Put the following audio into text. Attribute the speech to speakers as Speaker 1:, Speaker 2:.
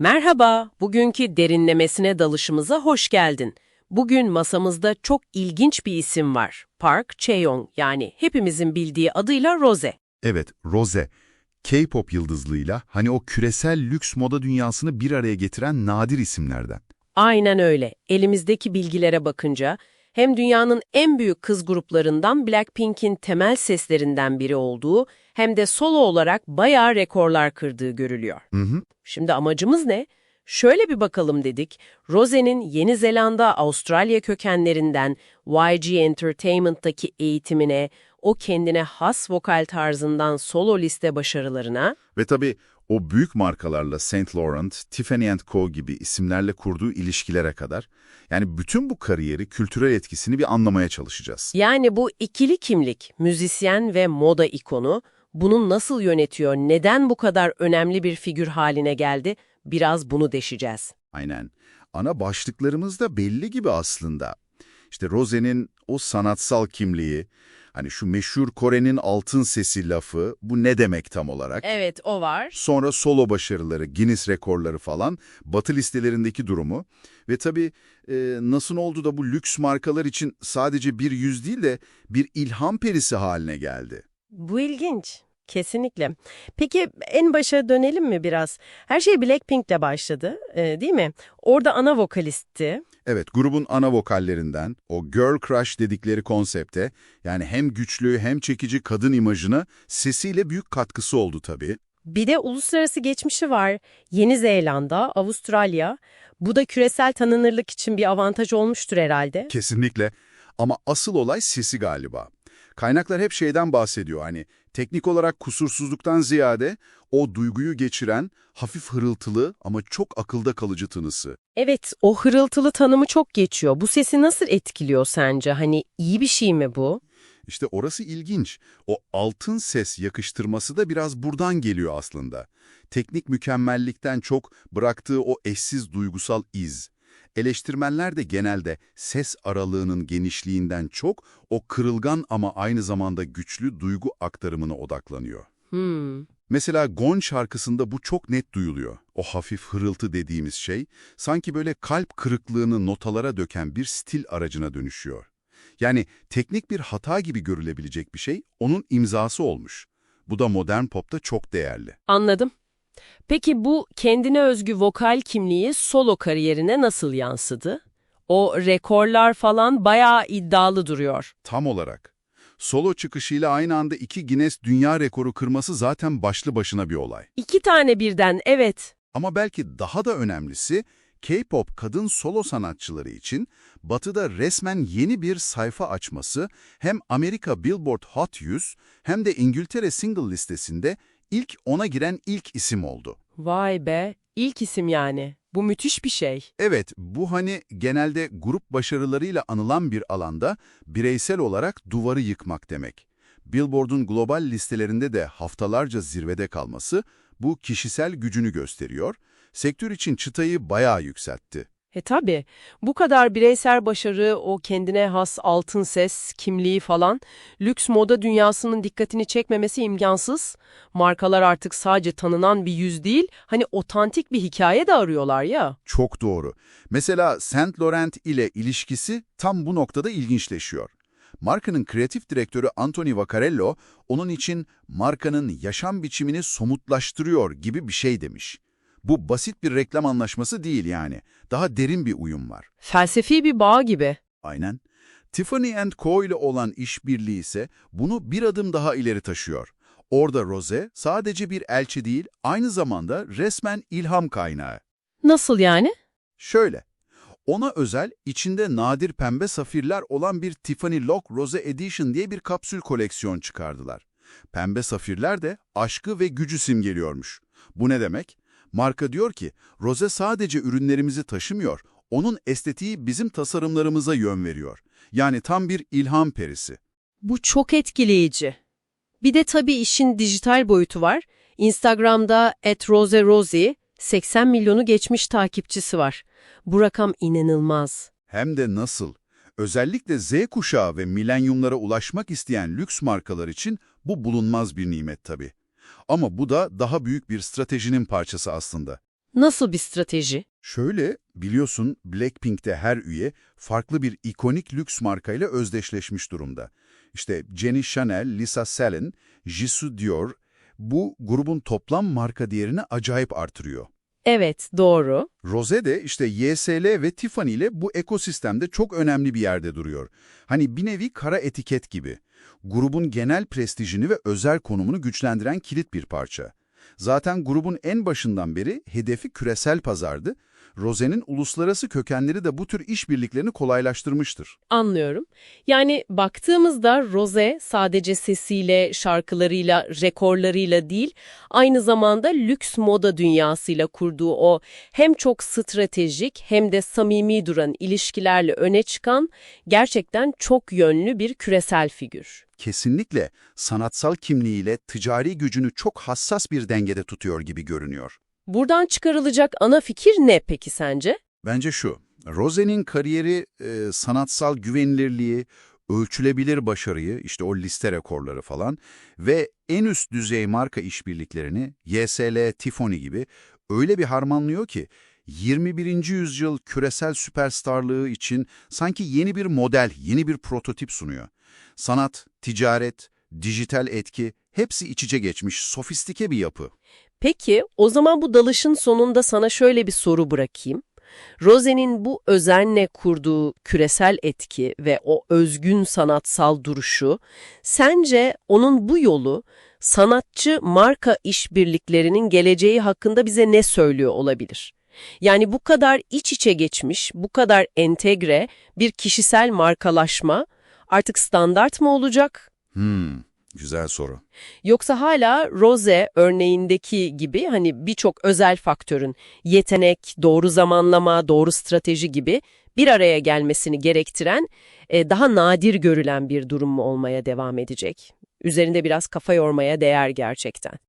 Speaker 1: Merhaba, bugünkü derinlemesine dalışımıza hoş geldin. Bugün masamızda çok ilginç bir isim var. Park Chae-young yani hepimizin bildiği adıyla Rose.
Speaker 2: Evet, Rose. K-pop yıldızlığıyla hani o küresel lüks moda dünyasını bir araya getiren nadir isimlerden.
Speaker 1: Aynen öyle. Elimizdeki bilgilere bakınca hem dünyanın en büyük kız gruplarından Blackpink'in temel seslerinden biri olduğu hem de solo olarak bayağı rekorlar kırdığı görülüyor.
Speaker 2: Hı hı.
Speaker 1: Şimdi amacımız ne? Şöyle bir bakalım dedik. Rose'nin Yeni Zelanda, Avustralya kökenlerinden YG Entertainment'taki eğitimine, o kendine has vokal tarzından solo liste başarılarına,
Speaker 2: Ve tabii o büyük markalarla Saint Laurent, Tiffany Co. gibi isimlerle kurduğu ilişkilere kadar, yani bütün bu kariyeri, kültürel etkisini bir anlamaya çalışacağız.
Speaker 1: yani bu ikili kimlik, müzisyen ve moda ikonu, bunu nasıl yönetiyor, neden bu kadar önemli bir figür haline geldi, biraz bunu deşeceğiz.
Speaker 2: Aynen. Ana başlıklarımız da belli gibi aslında. İşte Rose'nin o sanatsal kimliği, hani şu meşhur Kore'nin altın sesi lafı, bu ne demek tam olarak?
Speaker 1: Evet, o var.
Speaker 2: Sonra solo başarıları, Guinness rekorları falan, batı listelerindeki durumu ve tabii e, nasıl oldu da bu lüks markalar için sadece bir yüz değil de bir ilham perisi haline geldi.
Speaker 1: Bu ilginç. Kesinlikle. Peki en başa dönelim mi biraz? Her şey Blackpink'le başladı, e, değil mi? Orada ana vokalistti.
Speaker 2: Evet, grubun ana vokallerinden o girl crush dedikleri konsepte, yani hem güçlü hem çekici kadın imajına sesiyle büyük katkısı oldu tabii.
Speaker 1: Bir de uluslararası geçmişi var. Yeni Zelanda, Avustralya. Bu da küresel tanınırlık için bir avantaj olmuştur herhalde.
Speaker 2: Kesinlikle. Ama asıl olay sesi galiba. Kaynaklar hep şeyden bahsediyor hani teknik olarak kusursuzluktan ziyade o duyguyu geçiren hafif hırıltılı ama çok akılda kalıcı tınısı.
Speaker 1: Evet, o hırıltılı tanımı çok geçiyor. Bu sesi nasıl etkiliyor sence? Hani iyi bir şey mi bu?
Speaker 2: İşte orası ilginç. O altın ses yakıştırması da biraz buradan geliyor aslında. Teknik mükemmellikten çok bıraktığı o eşsiz duygusal iz. Eleştirmenler de genelde ses aralığının genişliğinden çok o kırılgan ama aynı zamanda güçlü duygu aktarımına odaklanıyor.
Speaker 1: Hmm.
Speaker 2: Mesela Gon şarkısında bu çok net duyuluyor. O hafif hırıltı dediğimiz şey sanki böyle kalp kırıklığını notalara döken bir stil aracına dönüşüyor. Yani teknik bir hata gibi görülebilecek bir şey onun imzası olmuş. Bu da modern popta çok değerli.
Speaker 1: Anladım. Peki bu kendine özgü vokal kimliği solo kariyerine nasıl yansıdı? O rekorlar falan bayağı iddialı duruyor.
Speaker 2: Tam olarak. Solo çıkışıyla aynı anda iki Guinness Dünya Rekoru kırması zaten başlı başına bir olay.
Speaker 1: İki tane birden, evet.
Speaker 2: Ama belki daha da önemlisi, K-pop kadın solo sanatçıları için Batı'da resmen yeni bir sayfa açması hem Amerika Billboard Hot 100 hem de İngiltere Single listesinde ilk ona giren ilk isim oldu.
Speaker 1: Vay be, ilk isim yani. Bu müthiş bir şey.
Speaker 2: Evet, bu hani genelde grup başarılarıyla anılan bir alanda bireysel olarak duvarı yıkmak demek. Billboard'un global listelerinde de haftalarca zirvede kalması bu kişisel gücünü gösteriyor. Sektör için çıtayı bayağı yükseltti.
Speaker 1: E tabi, bu kadar bireysel başarı, o kendine has altın ses, kimliği falan, lüks moda dünyasının dikkatini çekmemesi imkansız. Markalar artık sadece tanınan bir yüz değil, hani otantik bir hikaye de arıyorlar ya.
Speaker 2: Çok doğru. Mesela Saint Laurent ile ilişkisi tam bu noktada ilginçleşiyor. Markanın kreatif direktörü Anthony Vaccarello, onun için markanın yaşam biçimini somutlaştırıyor gibi bir şey demiş. Bu basit bir reklam anlaşması değil yani. Daha derin bir uyum var.
Speaker 1: Felsefi bir bağ gibi.
Speaker 2: Aynen. Tiffany Co. ile olan işbirliği ise bunu bir adım daha ileri taşıyor. Orada Rose sadece bir elçi değil, aynı zamanda resmen ilham kaynağı.
Speaker 1: Nasıl yani?
Speaker 2: Şöyle, ona özel içinde nadir pembe safirler olan bir Tiffany Lock Rose Edition diye bir kapsül koleksiyon çıkardılar. Pembe safirler de aşkı ve gücü simgeliyormuş. Bu ne demek? Marka diyor ki, Rose sadece ürünlerimizi taşımıyor, onun estetiği bizim tasarımlarımıza yön veriyor. Yani tam bir ilham perisi.
Speaker 1: Bu çok etkileyici. Bir de tabii işin dijital boyutu var. Instagram'da @roserosie 80 milyonu geçmiş takipçisi var. Bu rakam inanılmaz.
Speaker 2: Hem de nasıl? Özellikle Z kuşağı ve milenyumlara ulaşmak isteyen lüks markalar için bu bulunmaz bir nimet tabii. Ama bu da daha büyük bir stratejinin parçası aslında.
Speaker 1: Nasıl bir strateji?
Speaker 2: Şöyle, biliyorsun Blackpink'te her üye farklı bir ikonik lüks markayla özdeşleşmiş durumda. İşte Jenny Chanel, Lisa Salin, Jisoo Dior, bu grubun toplam marka değerini acayip artırıyor.
Speaker 1: Evet, doğru.
Speaker 2: Rose de işte YSL ve Tiffany ile bu ekosistemde çok önemli bir yerde duruyor. Hani bir nevi kara etiket gibi. Grubun genel prestijini ve özel konumunu güçlendiren kilit bir parça. Zaten grubun en başından beri hedefi küresel pazardı. Rose'nin uluslararası kökenleri de bu tür işbirliklerini kolaylaştırmıştır.
Speaker 1: Anlıyorum. Yani baktığımızda Rose sadece sesiyle, şarkılarıyla, rekorlarıyla değil, aynı zamanda lüks moda dünyasıyla kurduğu o hem çok stratejik hem de samimi duran ilişkilerle öne çıkan gerçekten çok yönlü bir küresel figür.
Speaker 2: Kesinlikle sanatsal kimliğiyle ticari gücünü çok hassas bir dengede tutuyor gibi görünüyor.
Speaker 1: Buradan çıkarılacak ana fikir ne peki sence?
Speaker 2: Bence şu, Rose'nin kariyeri e, sanatsal güvenilirliği, ölçülebilir başarıyı, işte o liste rekorları falan ve en üst düzey marka işbirliklerini YSL, Tiffany gibi öyle bir harmanlıyor ki 21. yüzyıl küresel süperstarlığı için sanki yeni bir model, yeni bir prototip sunuyor. Sanat, ticaret, dijital etki hepsi iç içe geçmiş sofistike bir yapı.
Speaker 1: Peki, o zaman bu dalışın sonunda sana şöyle bir soru bırakayım. Rose'nin bu özenle kurduğu küresel etki ve o özgün sanatsal duruşu, sence onun bu yolu sanatçı marka işbirliklerinin geleceği hakkında bize ne söylüyor olabilir? Yani bu kadar iç içe geçmiş, bu kadar entegre bir kişisel markalaşma artık standart mı olacak?
Speaker 2: Hmm, güzel soru.
Speaker 1: Yoksa hala Rose örneğindeki gibi hani birçok özel faktörün yetenek, doğru zamanlama, doğru strateji gibi bir araya gelmesini gerektiren e, daha nadir görülen bir durum mu olmaya devam edecek? Üzerinde biraz kafa yormaya değer gerçekten.